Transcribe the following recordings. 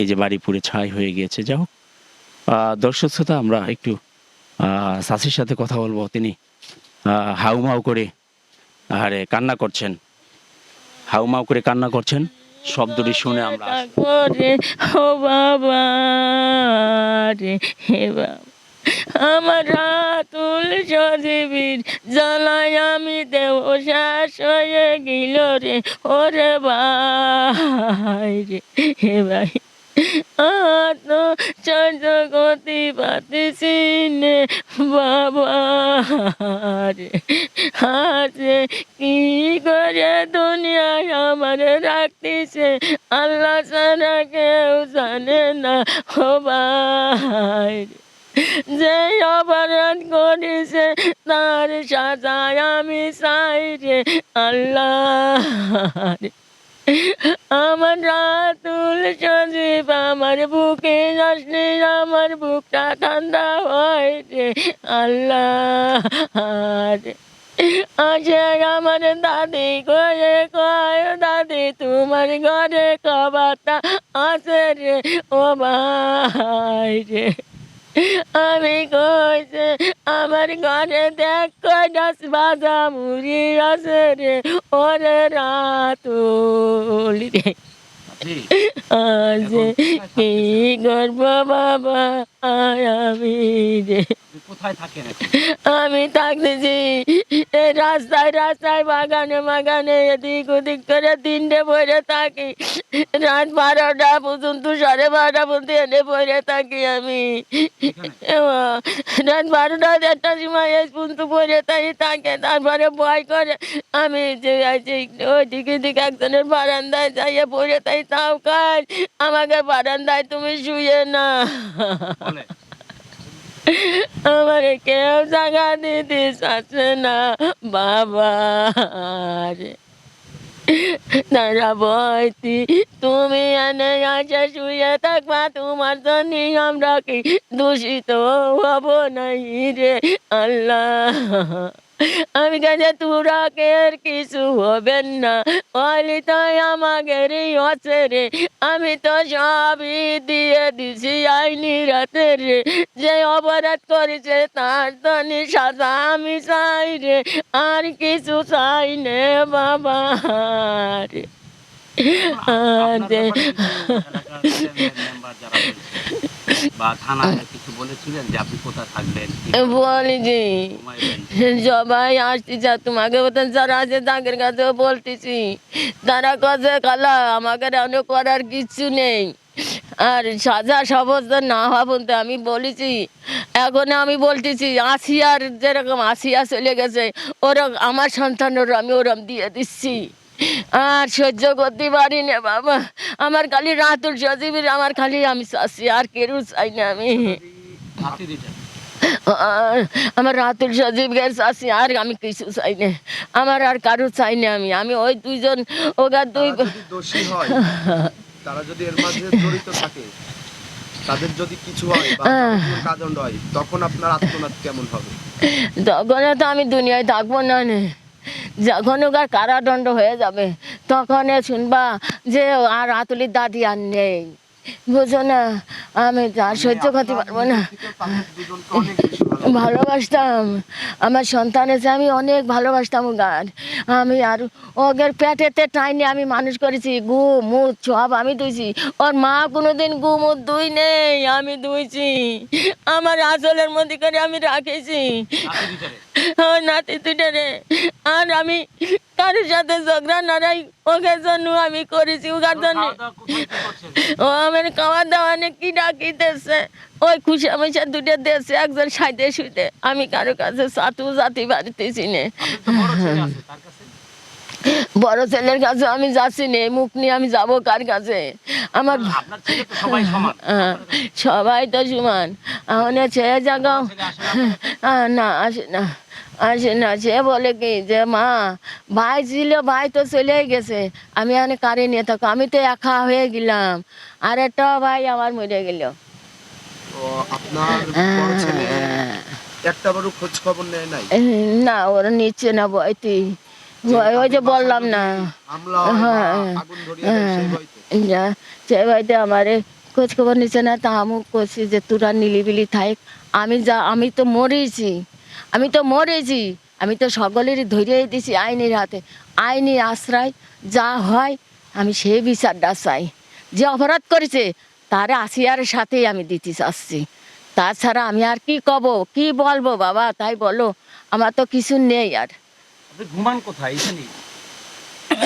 এই যে বাড়ি পুড়ে ছাই হয়ে গিয়েছে, যাই হোক। দর্শক শ্রোতা, আমরা একটু সাসির সাথে কথা বলব। তিনি হাউমাউ করে আরে কান্না করছেন। হাউমাউ করে কান্না করছেন, শব্দটি শুনে আমরা ও বাবা রে, হে বাবা। আমার রাতুল সজীবীর জ্বালায় আমি দেব শেষ হয়ে গেল রে, ওরে ভাই রে, হে ভাই। আত চন্দ্র গতি পাতিছি বাবা রে। হাতে কি করে দুনিয়ায় আমার রাখতেছে? আল্লাহ ছাড়া কেউ জানে না রে। যে অপরাধ করেছে, তার সাজায় আমি চাই আল্লাহ। আমার রাতুল সজীব, আমার বুকে আসলে আমার বুকটা ঠান্ডা হয় রে আল্লাহ। আসে আমার দাদি করে কয়, দাদি, তোমার ঘরে কবাটা আছে রে, ও ভাই রে আমি কইছে আমার ঘরে দেখ কয়টাস বাজা মুড়ি আছে রে ওরে রাত রে। আজ কি গর্ব বাবা আমি রে কোথায় থাকেন আমি থাকতেছি রাস্তায় রাস্তায় বাগানে বাগানে এদিক ওদিক করে তিনটে বইরে থাকি। রাত বারোটা পর্যন্ত সাড়ে বারোটা পর্যন্ত এনে বইরে থাকি আমি। রাত বারোটা দেড়টার সময় এই পর্যন্ত বইরে থাকি থাকে তারপরে ভয় করে আমি যে আছি ওইদিকে দিকে একজনের বারান্দায় যাইয়ে পড়ে তাই তাও কাজ আমাকে বারান্দায় তুমি শুয়ে না। আমার কেউ জায়গা দিতে চাচ্ছে না বাবা। তারা বলছি, তুমি এনে আছে শুয়ে থাকবা, তোমার জন্য আমরা কি দূষিত হব নাই রে আল্লাহ। আমি কাছে তোরা কের কিছু হবেন না। বলি তাই আমাদের আছে রে। আমি তো সবই দিয়ে দিছি আইনি রাতে রে। যে অপরাধ করেছে তার তো সাজা আমি চাই রে। আর কিছু চাই নে বাবা রে। বা থানায় কিছু বলেছিলেন যে আপনি কোথায় থাকবেন? বলি ঘুমাইবেন? সবাই আসছি যা তোমাকে মতন যারা আছে তাদের কাছেও বলতেছি। তারা কাছে কালা, আমাকে রান্না করার কিচ্ছু নেই। আর সাজা সাবস্তা না হওয়া বলতে আমি বলেছি, এখন আমি বলতেছি, আসিয়ার যেরকম আসিয়া চলে গেছে, ওরকম আমার সন্তানেরও আমি ওরম দিয়ে দিচ্ছি। আর সহ্য করতে পারি না বাবা। আমার খালি রাতুল সজীবীর আমার খালি আমি চাচ্ছি আর কেউ চাই না আমি। আমার রাতুল সজীব গেছ আছি আর আমি কিছু চাই না। আমার আর কারও চাই না আমি। আমি ওই দুইজন ওগা দুই তারা যদি দোষী হয় তারা যদি এর মাঝে জড়িত থাকে তাদের যদি কিছু হয় বা হয় তখন আপনার আত্মনাদ কেমন হবে? তখন তো আমি দুনিয়ায় থাকব না নে। যখন ওগার কারাদণ্ড হয়ে যাবে তখন শুনবা যে আর আতুলির দাদি আর নেই। বুঝো না আমি আর সহ্য করতে পারব না। ভালোবাসতাম। আমার সন্তানের চেয়ে আমি অনেক ভালোবাসতাম ও গান আমি আর ওদের পেটেতে টাইনে আমি মানুষ করেছি গু মুখ সব আমি ধুইছি। ওর মা কোনোদিন গু মুখ দুই নেই আমি ধুইছি। আমার আঁচলের মধ্যে করে আমি রাখেছি। নাতি রে আর আমি কারোর সাথে ঝগড়া ওকে জন্য আমি করেছি ওকার জন্য। কি? ও আমার খাওয়া দাওয়া নাকি ডাকিতেছে? ওই খুশি আমাশা দুটো দেশে একজন সাইতে শুইতে। আমি কারও কাছে সাতু জাতি বাড়িতেছি নে। বড় ছেলের কাছে আমি যাচ্ছি নে মুখ নিয়ে আমি যাব কার কাছে? আমার সবাই তো সমান। এখন না? আহ, না আসে না। আসে না সে বলে কি যে মা ভাই ছিল ভাই তো চলেই গেছে। আমি এখানে কারে নিয়ে থাকো আমি তো একা হয়ে গেলাম। আর একটা ভাই আমার মরে গেল। না ওরা নিচ্ছে না বইতে ওই- যে বললাম না। হয় সেই হ্যাঁ। বাড়িতে আমারে খোঁজ খবর নিচ্ছে না। তা আমি করছি যে তোরা নিলিবিলি থাক। আমি যা আমি তো মরেছি আমি তো মরেছি আমি তো সকলেরই ধরিয়ে দিছি আইনের হাতে। আইনি আশ্রয় যা হয় আমি সেই বিচারটা চাই। যে অপরাধ করেছে তার আসিয়ার সাথেই আমি দিতে চাচ্ছি। তাছাড়া আমি আর কি কব কি বলব বাবা তাই বলো আমার তো কিছু নেই আর। ঘুমান কোথায়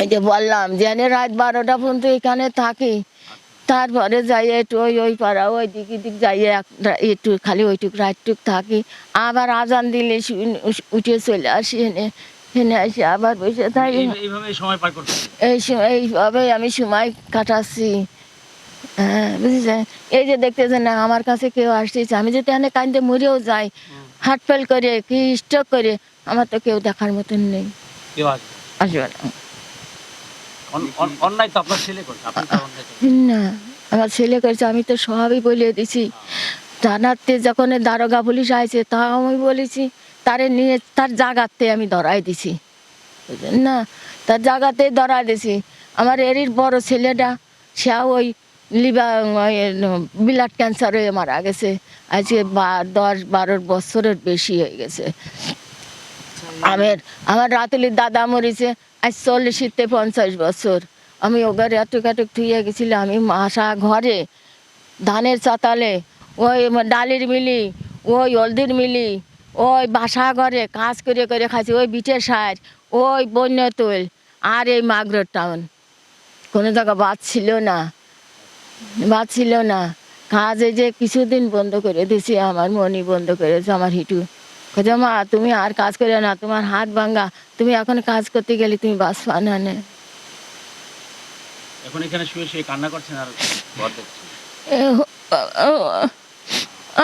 এই যে বললাম জেনে রাত বারোটা পর্যন্ত এখানে থাকি। তারপরে যাই একটু ওই ওই পাড়া ওই দিক দিক যাই একটু খালি ওইটুক রাতটুক থাকি। আবার আজান দিলে উঠে চলে আসি এনে। এনে আসি আবার বসে থাকি। সময় এই সম- এইভাবে আমি সময় কাটাচ্ছি। হ্যাঁ বুঝেছেন? এই যে দেখতেছেন না আমার কাছে কেউ আসতেছে। আমি যদি এখানে কান্দে মরেও যাই হার্ট ফেল করে কি স্ট্রোক করে আমার তো কেউ দেখার মতন নেই। আসবে না। অন্যায় তো আপনার ছেলে করছে আপনি তো অন্যায় না আমার ছেলে করেছে আমি তো সবই বলে দিছি। থানাতে যখন দারোগা পুলিশ আইছে তা আমি বলেছি তারে নিয়ে তার জাগাতে আমি ধরাই দিছি। না তার জাগাতেই ধরাই দিছি। আমার এরির বড় ছেলেটা সে ওই লিভার ব্লাড ক্যান্সার হয়ে মারা গেছে। আজকে বা- দশ বারো বছরের বেশি হয়ে গেছে। আমার আমার রাতুলির দাদা মরেছে আজ চল্লিশিতে পঞ্চাশ বছর। আমি ওগার এটুক এটুক থুয়ে গেছিলাম, আমি মাসা ঘরে, ধানের চাতালে, ওই ডালির মিলি, ওই হলদির মিলি, ওই বাসা ঘরে কাজ করে করে খাইছি, ওই বিটের সার, ওই বন্য তোল, আর এই মাগরোর টাউন। কোনো জায়গা বাদ ছিল না, বাদ ছিল না। কাজে যে কিছুদিন বন্ধ করে দিছি, আমার মনি বন্ধ করেছে আমার হিটু। কোথাও মা তুমি আর কাজ করে না তোমার হাত ভাঙ্গা তুমি এখন কাজ করতে গেলে তুমি বাস পানা নে। এখন এখানে শুয়ে শুয়ে কান্না করছেন আর ঘর দেখছেন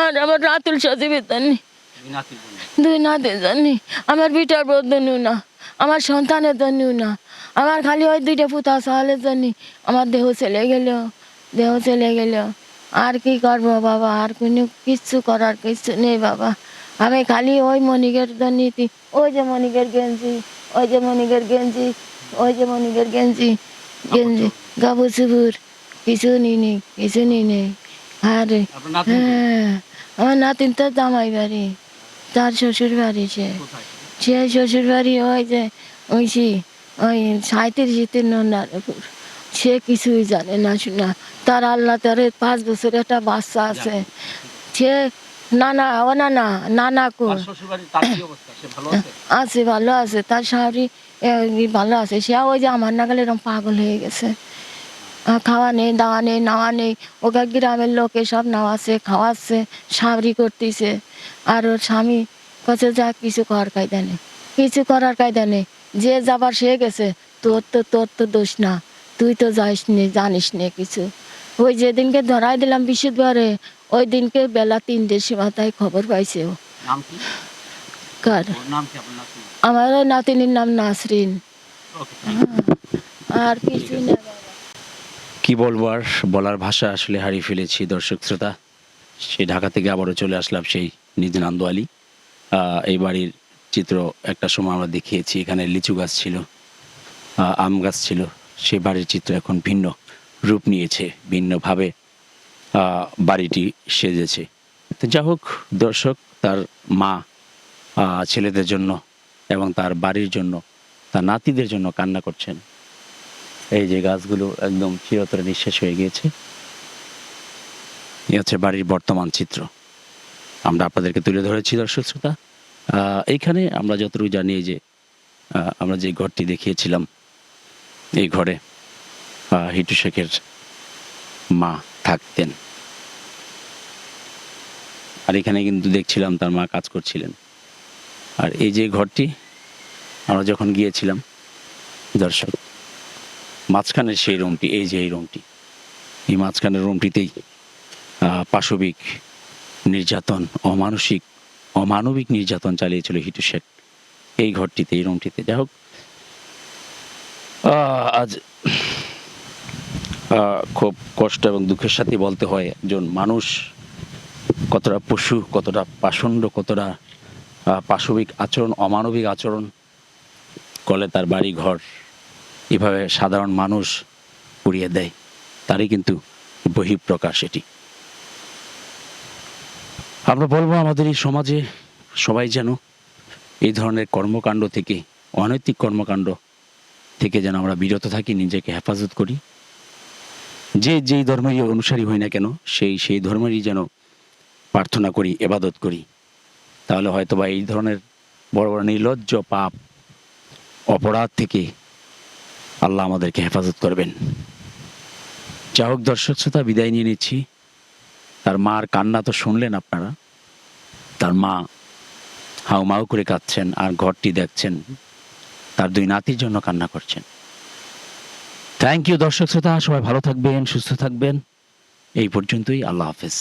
আর আমার রাতুল দুই জন্য। দুই না জানি। আমার বিটার বদ্ধ না আমার সন্তানের জন্য না। আমার খালি ওই দুইটা পুতা সালের জন্য আমার দেহ চলে গেল দেহ চলে গেল। আর কি করব বাবা? আর কোনো কিচ্ছু করার কিছু নেই বাবা। আমি খালি ওই মনিকের জন্য ওই যে মনিকের গেঞ্জি ওই যে মনিকের গেঞ্জি ওই যে মনিকের গেঞ্জি গেঞ্জি গাবু চুবুর কিছু নেই কিছু নেই আরে হ্যাঁ আমার নাতিন তো জামাই বাড়ি তার শ্বশুর বাড়ি সে। সে শ্বশুর বাড়ি ওই যে ওই সে ওই সাঁত্রিশ নন্দারপুর সে কিছুই জানে না শোনা। তার আল্লাহ তার পাঁচ বছর একটা বাচ্চা আছে। সে ও নানা নানা কো। তার শ্বশুর বাড়ির তার কি আছে? ভালো আছে। তার শাড়ি ভালো আছে। সে ওই যে আমার নাগালে এরকম পাগল হয়ে গেছে। খাওয়া নেই দাওয়া নেই নাওয়া নেই। ওকে গ্রামের লোকে সব নাওয়াছে খাওয়াচ্ছে সাবরি করতেছে। আর ওর স্বামী কাছে যা কিছু করার কায়দা নেই। কিছু করার কায়দা নেই। যে যাবার সে গেছে তোর তো তোর তো দোষ না। তুই তো যাইস নি জানিস নে কিছু। ওই যেদিনকে ধরাই দিলাম বৃহস্পতিবারে ওই দিনকে বেলা তিনটের সময় তাই খবর পাইছে ও। কার? ওর নাম কি? আপনার নাতি আমার ওই নাতিনির নাম নাসরিন। আর কিছু না কি বলব আর বলার ভাষা আসলে হারিয়ে ফেলেছি দর্শক শ্রোতা। সেই ঢাকা থেকে আবারও চলে আসলাম সেই নিজ নান্দোয়ালি আহ, এই বাড়ির চিত্র একটা সময় আমরা দেখিয়েছি এখানে লিচু গাছ ছিল আম গাছ ছিল। সেই বাড়ির চিত্র এখন ভিন্ন রূপ নিয়েছে ভিন্নভাবে বাড়িটি সেজেছে। তো যা হোক, দর্শক, তার মা ছেলেদের জন্য এবং তার বাড়ির জন্য, তার নাতিদের জন্য কান্না করছেন। এই যে গাছগুলো একদম চিরতরে নিঃশেষ হয়ে গিয়েছে। এ হচ্ছে বাড়ির বর্তমান চিত্র। আমরা আপনাদেরকে তুলে ধরেছি, দর্শক শ্রোতা। এইখানে আমরা যতটুকু জানি যে আমরা যে ঘরটি দেখিয়েছিলাম, এই ঘরে হিটু শেখের মা। থাকতেন। আর এখানে কিন্তু দেখছিলাম তার মা কাজ করছিলেন। আর এই যে ঘরটি, আমরা যখন গিয়েছিলাম, দর্শক, মাঝখানের সেই রুমটি, এই যে এই রুমটি, এই মাঝখানের রুমটিতেই পাশবিক নির্যাতন, অমানসিক, অমানবিক নির্যাতন চালিয়েছিল হিটু শেখ এই ঘরটিতে, এই রুমটিতে। যাই হোক আজ খুব কষ্ট এবং দুঃখের সাথে বলতে হয়, একজন মানুষ কতটা পশু, কতটা পাষণ্ড, কতটা পাশবিক আচরণ, অমানবিক আচরণ কলে তার বাড়ি ঘর এভাবে সাধারণ মানুষ পুড়িয়ে দেয়, তারই কিন্তু বহিঃপ্রকাশ এটি। আমরা বলব আমাদের এই সমাজে সবাই যেন এই ধরনের কর্মকাণ্ড থেকে, অনৈতিক কর্মকাণ্ড থেকে যেন আমরা বিরত থাকি, নিজেকে হেফাজত করি। যে, যেই ধর্মেরই অনুসারী হই না কেন, সেই সেই ধর্মেরই যেন প্রার্থনা করি, এবাদত করি, তাহলে হয়তো বা এই ধরনের বড় বড় নির্লজ্জ পাপ, অপরাধ থেকে আল্লাহ আমাদেরকে হেফাজত করবেন। যা হোক দর্শক শ্রোতা, বিদায় নিয়ে নিচ্ছি। তার মার কান্না তো শুনলেন আপনারা। তার মা হাউ মাউ করে কাঁদছেন আর ঘরটি দেখছেন। তার দুই নাতির জন্য কান্না করছেন। থ্যাংক ইউ দর্শক শ্রোতা। সবাই ভালো থাকবেন সুস্থ থাকবেন। এই পর্যন্তই আল্লাহ হাফেজ।